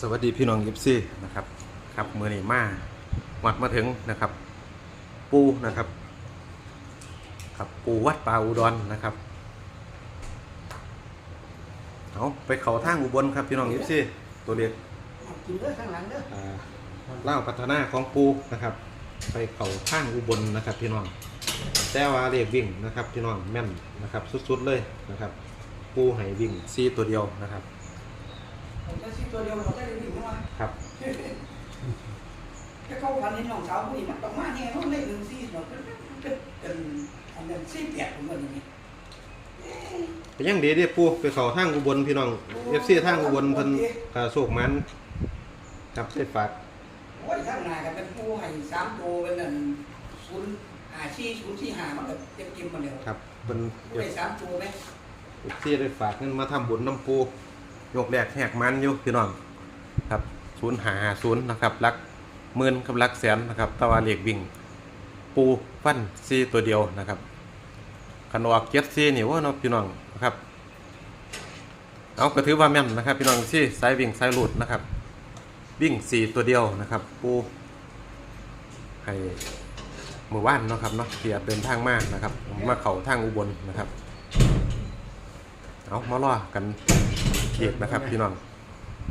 สวัสดีพี่น้องยิปซี่นะครับครับมือนี้มาวัดมาถึงนะครับ ปูนะครับครับปูวัดป่าอุดรนะครับเอาไปเขาทางอุบลครับพี่น้องยิปซี่ตัวเล็กกินเด้อข้างหลังเด้ออ่าเล่าวพัฒนาของปูนะครับ ไปเขาทางอุบลนะครับพี่น้องแต่ว่าเรียกวิ่งนะครับพี่น้องแม่นนะครับสุดๆเลยนะครับ ปูให้วิ่งซีตัวเดียวนะครับ ผมจะซื้อตัวเดียวเราได้วิ่งมาครับถ้าเขาพันในน้องสาวผู้นี้มันต้องมาเนี่ยมันได้หนึ่งซี่เนาะเป็นเป็นอันนั้นซี่เปียกผมว่าอย่างนี้ก็ยังดีเด้ปูไปเขาทางอุบลพี่น้องเอฟซีทางอุบลเพิ่นขาโศกมันครับได้ฝากโอ้ยข้างหน้ากันเป็นผู้ให้สามตัวเป็นนั่นศูนย์หาชี้ศูนย์ชี้หามันก็เต็มเต็มมาแล้วครับเพิ่นได้สามตัวไหมเอฟซีได้ฝากเงินมาทำบุญน้ำปู ยกแรกแหกมันอยู่พี่น้องครับศูนย์หาศูนย์นะครับรักหมื่นกับรักแสนนะครับตะวันเหล็กวิ่ง ปูฟันซีตัวเดียวนะครับขนออกเจ็ดซีนี่ว่าเนาะพี่น้องนะครับเอาก็ถือว่าแม่นนะครับพี่น้องที่สายวิ่งสายหลุดนะครับ วิ่งสี่ตัวเดียวนะครับ ปูให้มือว่านเนาะครับเนาะเกียเดินทางมากนะครับ มาเข่าทางอุบลนะครับ เอามาล่อกัน เกียนะครับพี่น้อง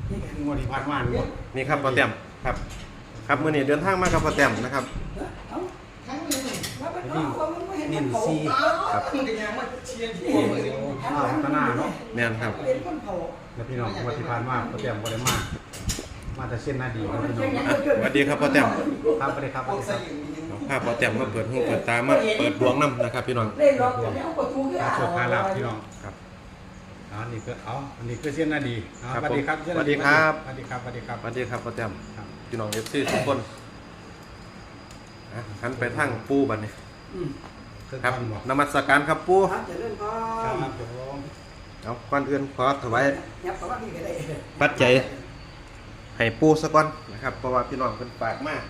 นี่กันงวดที่ผ่านมานี่บ่นี่ครับปอเต็มครับ ครับมื่อนี้เดินทางมากับปอเต็มนะครับเอาทั้งนี้ว่ามันเอามันไม่เห็นมันโผล่ครับมันก็ยังมาเชียร์ที่ข้าวพัฒนาเนาะแม่นครับเห็นมันโผล่แล้วพี่น้องงวดที่ผ่านมาก็เตรียมบ่ได้มามาแต่เส้นหน้าดีครับพี่น้องอะสวัสดีครับปอเต็มครับบ่ได้ครับบ่ได้ครับภาพปอเต็มมาเปิดหูเปิดตามาเปิดดวงน้ำนะครับ พี่น้องเล่นล็อกแล้วประตูก็ตาโชคพาลาภพี่น้องครับ อ๋อนี่ก็เอาอันนี้คือเส้นหน้าดีอ๋อครับสวัสดีครับผมสวัสดีครับ สวัสดีครับสวัสดีครับสวัสดีครับปอเต็มครับพี่น้องเอฟซีทุกคนอะหันไปทางปูบัดนี้อืมครับท่านบอกนมัสการครับปูครับจะเล่นก็ครับผมเอาก่อนอื่นขอถวายยับกับว่าพี่ก็ได้ปัจจัยให้ปูสักก่อนนะครับ เพราะว่าพี่น้องเป็นฝากมาก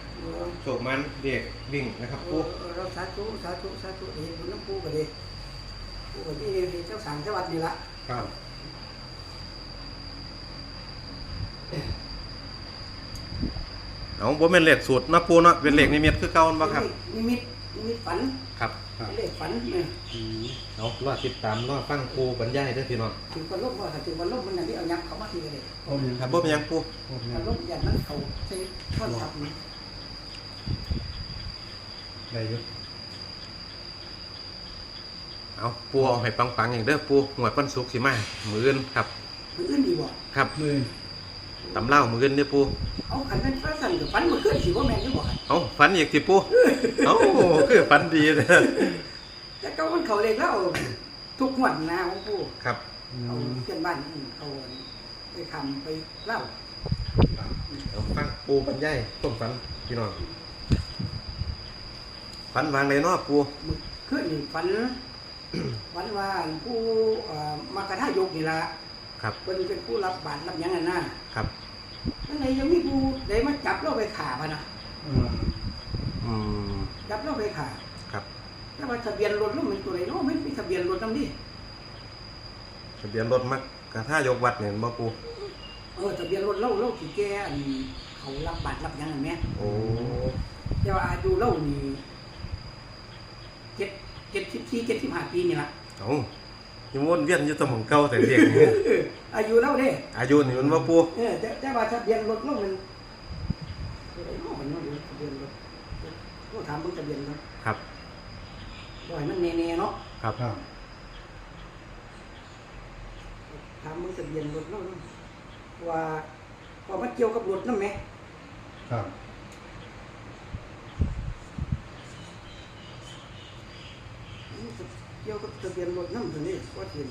โชคมันเด็กวิ่งนะครับปูเราสาธุสาธุสาธุเห็นบุญน้ำปูก็ดีปูก็ที่เจ้าสางจังหวัดนี่ละ ครับเอาบ่แม่นเลขสูตรเนาะปูเนาะเป็นเลขนิมิตคือเก่าบ่ครับ นิมิตนิมิตฝันครับครับเลขฝันเนี่ยอืมเอารอติดตามรอฟังปูบรรยายเด้อพี่น้องถึงวันลบว่าถึงวันลบมันอย่างที่เอายักษ์เขามาทีก็ได้โอ้ยยังครับบ่เป็นหยังปูโอ้ยวันลบอย่างนั้นเขาใช้ท่อนทับนี่ได้อยู่ เอาปูเอาให้ปังๆอย่างเด้อปูหวยปันสุกร์สิมามื้ออื่นครับมันอื่นดีบ่ครับมือตำเล่ามื้ออื่นเด้อปูเอาขันเป็นพระสันกับฝันเมื่อคืนสิว่าแม่นอยู่บ่ครับเอาฝันอีกสิปูเอาคือฝันดีเด้อแต่ก็มันเขาเลยแล้วทุกหวนนะของปูครับอืเอามเพื่อนบ้านเขาไปทำไปเล่าครับเอาฟังปูบรรยายต้มฝันพี่น้องฝันวางเลยเนาะปูมึกขึ้นนี่ฝัน ฝันว่าผู้เอ่อมากระทายกนี่ละครับเป็นเป็นผู้รับบาตรรับหยังไงนะครับนั่นไงยังมีผู้ใดมาจับเราไปขาพะนะอืมอืม จับเราไปขาครับ แต่ว่าทะเบียนรถเรามันตัวไหนเนาะไม่มีทะเบียนรถนำดิทะเบียนรถมักกระท่ายกวัดเนี่ยบ่ปูเออทะเบียนรถเราเราขี่แก่อันเขารับบาตรรับหยังไงแม่โอ้แต่ว่าอายุเรานี่เจ็ด เจ็ดสิบสี่เจ็ดสิบห้าปีนี่ละเอายังวนเวียนอยู่แตะหมองเก่าแต่เรียกอายุเราเด้อายุนี่มันบ่ปูเออแต่แต่ว่าทะเบียนรถเรามันตัวไหนเนาะมันเนาะทะเบียนรถก็ถามเบิ่งทะเบียนรถครับ บ่ให้มันแน่ๆเนาะครับครับถามมึงทะเบียนรถเนาะว่าว่ามันเกี่ยวกับรถนำแหมครับ มัน เกี่ยวกับทะเบียนรถนำตัวนี้ว่าเห็น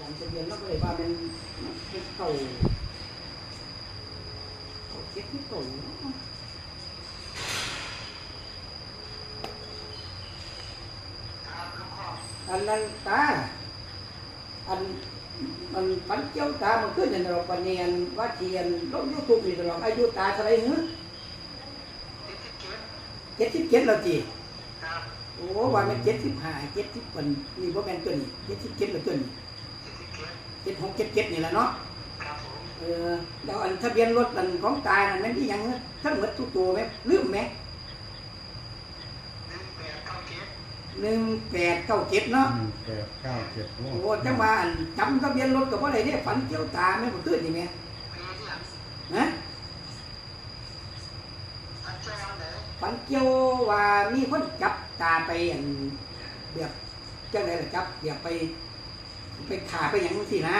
การทะเบียนรถเลยว่ามันมันเป็นเก่าเก่าเก็บที่เก่าเนาะ อันนั้นตา อันมันฝันเจ้าตา มันขึ้นอย่างเราปนเนียนว่าเทียนลงยูทูบนี่ตลอดอายุตาเท่าไหรเนื้อเจ็ดสิบเจ็ดแล้วจีโอ้วันมันเจ็ดสิบห้าเจ็ดสิบคนนี่ว่าแมนตัวนี้เจ็ดสิบเจ็ดแล้วตัวนี้เจ็ดหกเจ็ดเจ็ดนี่แหละเนาะเออแล้วอันทะเบียนรถอันของตานั่นมันที่ยังทั้งหมดทุกตัวไหมลืมไหม หนึ่งแปดเก้าเจ็ดเนาะหนึ่งแปดเก้าเจ็ดโอ้โอ้จังว่าอันจำทะเบียนรถกับว่าอะไรเนี่ยฝันเกี่ยวตาไหมบ่ขึ้นนี่แม่นะฝันเกี่ยวว่ามีคนจับตาไปอันแบบจังไดล่ะจับแบบไป ไปขาไปอย่างสินะ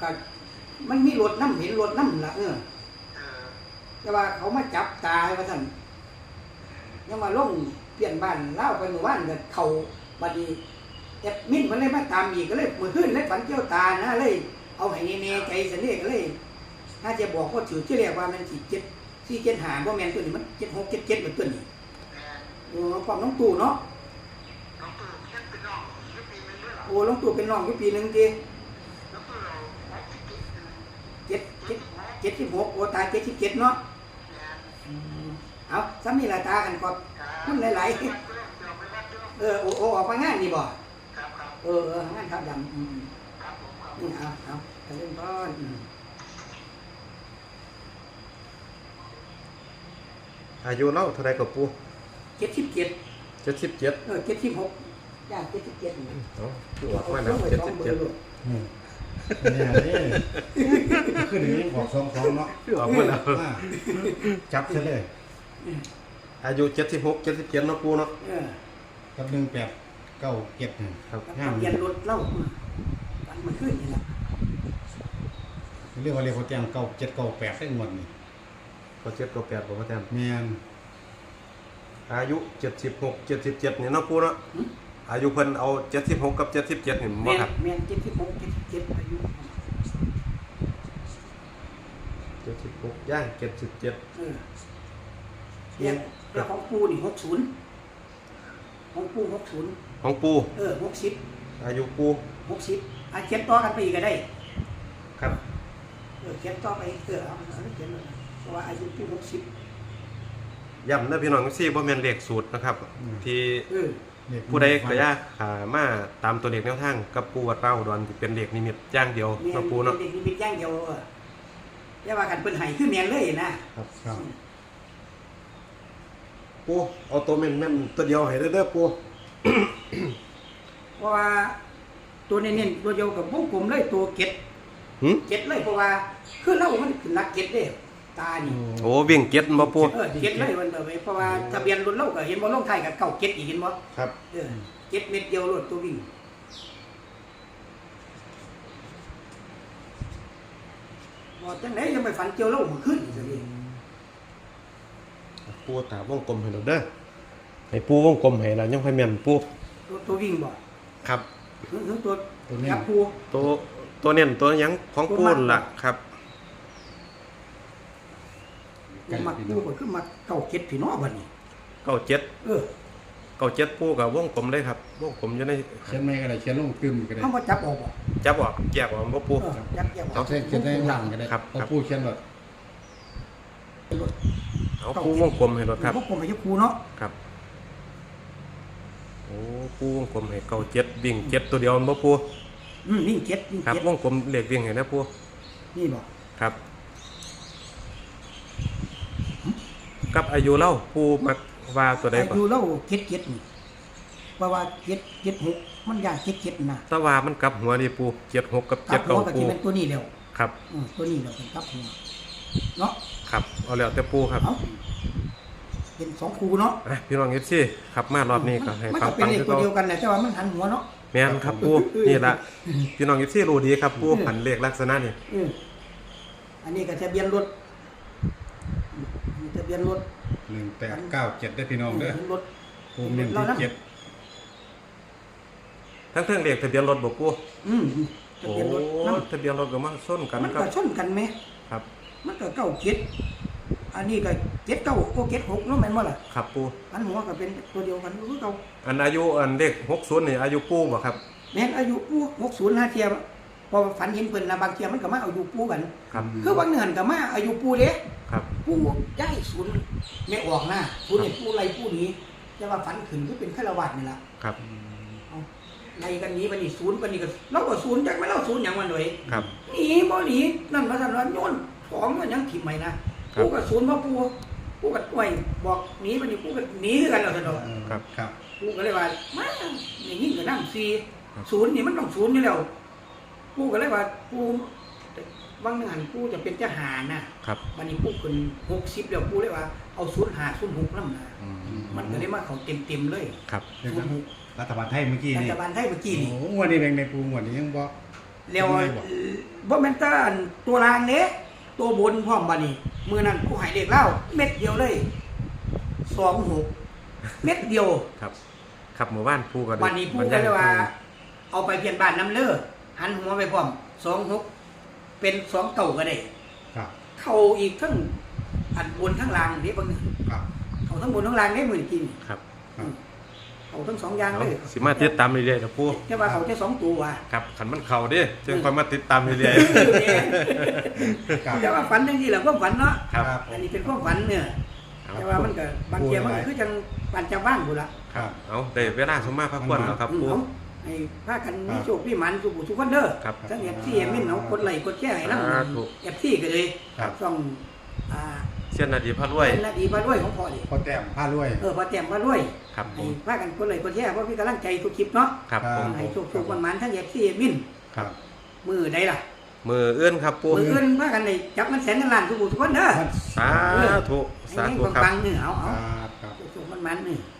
ก็มันมีรถน้ำเห็นรถน้ำละเออแต่ว่าเขามาจับตาให้ว่าท่านยังมาลงเปลี่ยนบ้านเล่าไปหมู่บ้านก็เขาบัดนี้แอดมินมันเลยมาตามอีกก็เลยมือขึ้นเลยฝันเกี่ยวตานะเลย เอาให้แน่ๆใจเสน่ห์ก็เลยถ้าจะบอกว่าถือที่เรียกว่ามันสี่เจ็ดสี่เจ็ดหาบ่แมนตัวนี้มันเจ็ดหกเจ็ดเจ็ดเหมือนตัวนี้โอ้ความน้องตู่เนาะโอ้น้องตู่เป็นน้องอยู่ปีหนึ่งทีเจ็ดเจ็ดเจ็ดสิบหกโอ้ตายเจ็ดสิบเจ็ดเนาะอืมเอาซ้ำนี่ละตากันก่อน มันหลายๆเออโอ้โอ้ออกมางานนี่บ่เออเอองานครับดำอืมอืมเอาเอาไปเล่นก้อนอืมอายุเล่าเท่าไรกับปูเจ็ดสิบเจ็ดเจ็ดสิบเจ็ดเออเจ็ดสิบหกย่างเจ็ดสิบเจ็ดนี่เนาะคือออกมาแล้วเจ็ดสิบเจ็ดอืมเนี่ยนี่ขึ้นนี้บอกสองสองเนาะคือออกมาแล้วอ่าจับซะเลย อายุเจ็ดสิบหกเจ็ดสิบเจ็ดเนาะปูเนาะเออกับหนึ่งแปดเก้าเจ็ดหนึ่งครับกับทะเบียนรถเล่าอืมวันมันขึ้นนี่แหละเรียกว่าเรียกเขาแจ้งเก้าเจ็ดเก้าแปดได้หมดนี่ก็เจ็ดก็แปดผมว่าแทนแม่นอายุเจ็ดสิบหกเจ็ดสิบเจ็ดเนี่ยเนาะปูเนาะอายุเพิ่นเอาเจ็ดสิบหกกับเจ็ดสิบเจ็ดนี่แมบ่นครับแมนเจ็ดสิบหกเจ็ดสิบเจ็ดอายุเจ็ดสิบหกย่างเจ็ดสิบเจ็ดเออ เรียกเรียกของปูนี่หกศูนย์ของปูหกศูนย์ของปูเออหกสิบอายุปูหกสิบอาเขียนต่อกันไปอีกก็ได้ ครับเออเขียนต่อไปเออเอาเอาเขียนเลยเพราะว่าอายุปูหกสิบย้ำนะพี่น้องซี่บ่แม่นเลขสูตรนะครับ ที่เออเรียกผู้ใดก็อยากหามาตามตัวเลขแนวทางกับปูวัดเป้าอุดรที่เป็นเลขนิมิตอย่างเดียวเมียเนาะปูเนาะเด็กนิมิตอย่างเดียวเออแต่ว่ากันเปิ้นให้คือแม่นเลยนะครับครับ ปูเอาตัวแม่นๆตัวเดียวให้เด้อเด้อปูเพราะว่าตัวเน้นๆตัวเดียวกับวงกลมเลยตัวเก็ดหึเก็ดเลยเพราะว่าคือเรามันเป็นนักเก็ดเด้ตานี่โอ้วิ่งเก็ตบ่ปูเออเก็ดเลยมันแบบเพราะว่าทะเบียนรถเราก็เห็นบ่ลงท้ายกับเก้าเก็ดอีกเห็นบ่ครับ เออเก็ดเม็ดเดียวรถตัววิ่งบ่จังได๋ยังไปฝันเกี่ยวเราเมื่อคืนอีกซะดิ ปูตาวงกลมให้เราเด้อให้ปูวงกลมให้เรายังค่อยแม่นปูตัวตัววิ่งบ่ครับหรือหรือตัวยับปูตัวตัวเน้นตัวหยังของปูนั่นล่ะครับ ตัวมักปูก็คือมักเก้าเก็ดพี่น้องบัดนี้ เก้าเจ็ดเออเก้าเจ็ดปูกับวงกลมเลยครับ วงกลมอยู่ในเขียนไม่ก็ได้เขียนลงตึมก็ได้เฮาบ่จับออกบ่จับออกแยกออกบ่ปู เออยับยับอเอาอกใส่เขียนได้หลังก็ได้ครับ เพราะผู้เขียนแบบ เอาปูวงกลมให้รถครับพวกผมให้ปูเนาะครับ โอ้ปูวงกลมให้เก้าเจ็ดวิ่งเจ็ดตัวเดียวบ่ปูอืมวิ่งเก็ดวิ่งครับเก็ดวงกลมเลขวิ่งให้นะปูนี่บ่ครับกับอายุเล่าปูมักว่าตัวใดอาก่อนยุเราเก็ดเก็ดนี่เพราะว่าเก็ดเก็ดหกมันย่างเก็ดเก็ดน่ะแตะว่ามันกลับหัวนี่ปูเจ็ดหกกับครัเจ็บดหัเก้าวก็ปูสิเป็นตัวนี้แล้วครับ อืมตัวนี้แล้วเป็นครับหัวเนาะ ครับเอาแล้วแต่ปูครับเอาเป็นสองคูเนาะอะพี่น้องเอฟซีครับมารอบนี้ก็ให้มันฟัก็งเป็นฟังเลขคือตัวเก่าเดียวกันแหละแต่ว่ามันหันหัวเนาะแม่นครับปูนี่ละพี่น้องเอฟซีรู้ดีครับปูหันเลขลักษณะนี่เอออันนี้ก็ทะเบียนรถอันนี้ทะเบียนรถหนึ่งแปดเก้าเจ็ดได้พี่น้องเด้อรถภูมิเน้นที่เจ็ดทั้งเทิงเลขทะเบียนรถบ่ปูอืมทะโอ้เบียนรถนั่นทะเบียนรถก็มาส้นกันมันครัก็บชนกันไหมครับ มันก็เก้าเจ็ดอันนี้ก็เจ็ดเก้าโอ้เจ็ดหกเนาะแม่นบ่ล่ะครับปูอันหัวก็เป็นตัวเดียวกันคือเก่าอันอายุอันเลข60นี่อายุปูบ่ครับอแม่นอายุปู่หกศูนย์ห้าเทียมพอฝันเห็นเพิ่นนะบางเทียมันก็มาอายุปู่กัน ครับคือบางเนือนก็มาอายุปู่เด้ครับปู่ย้ายศูนย์ไม่ออกนะศูนย์นี่ปู่ไรปู่หนี้แต่ว่าฝันขึ้นคือเป็นฆราวาสนี่ล่ะครับในกันนี้บันนี้ศูนย์บันนี้ก็เราก็ศูนย์จักไม่เราศูนย์อย่างมันเลยครับหนีบ่หนีนั่นมาสั่นว่าโยน ของมันยังถิ่มไหมนะครับกูก็ศูนย์พ่อปูกูก็ป่วยบอกหนีบันนี้กูก็หนีคือกันแล้วสั่นดอกครับ ครับกูก็เลยว่ามาอย่างนี้ก็นั่งซีครับศูนย์นี่มันต้องศูนย์อยู่แล้วกูก็เลยว่ากูบางงานกูจะเป็นทหารนะครับบันนี้กูขึ้นหกสิบแล้วกูเลยว่าเอาศูนย์หาศูนย์หกนั่นนะอืมมันก็เลยมาเขาเต็มเต็มๆเลยครับเดี๋ยวศูนะนย์หกรัฐบาลไทยเมื่อกี้รันี่ฐบาลไทยเมื่อกี้นี่โอ้งวันนี้เป็นในปูงวันนี้ยังบ่แล้วเป็นไงบ่บ่แม่นแตอันตัวรางเด้ ตัวบนพร้อมบัดนี้มือนั้นผู้ใหายเด็กเล่าเม็ดเดียวเลย26เม็ดเดียวครับครับหมู่บ้านปูก็ได้บัดนี้ผู้ก็เลยว่า เอาไปเพียนบ้านน้ำเลือหันหัวไปพร้อม26เป็น2เก่าก็ได้ครับเข้าอีกทั้งอันบนทั้งล่างเด้เบิ่งครับเข้าทั้งบนทั้งล่างได้มื้อกินครับครับ เข้าทั้งสองอย่างเอาเลยสิมาติดตามเรื่อยๆนะปูแต่ว่าเขาแค่สองตัวว่ะครับขันมันเข่าเดิจึงค่อยมาติดตามเรื่อยครับแต่ว่าฝันจังซี่แหละความฝันเนาะๆครับอันนี้เป็นความฝันเนี่ยเอาแต่ว่ามันก็บางเทีมันก็คือจังปานจังบ้านบุละครับเอาได้เวลาสมมาพักผ่อนแล้วครับปูเอาให้พากันมีโชคพี่หมันสุขทุกคนเด้อครับทั้งเอฟซีเอ็มมินเอากดไลค์กดแชร์ให้นำสาธุเอฟซีก็เลยครับช่องอ่า เส้นนาดีพระรวย เป็นนาดีมาด้วยของพ่อดิพอแต้มผ้ารวย เออพอแต้มมาด้วยครับผให้มพากันกดไลค์กดแชร์เพราะพี่กำลังใจทุกคลิปเนาะครับผมให้โชคทุกคนมันทั้งเอฟซีเอ็มมินครับ มือใดล่ะมือเอื้อนครับปูมืออื่นพากันได้จับมันแสนกันล้านทุกผู้ทุกคนเด้อมันสาธุสาธุให้ครับ ปังๆนี่เอาคเอารับครับสุขๆมันๆนี่ค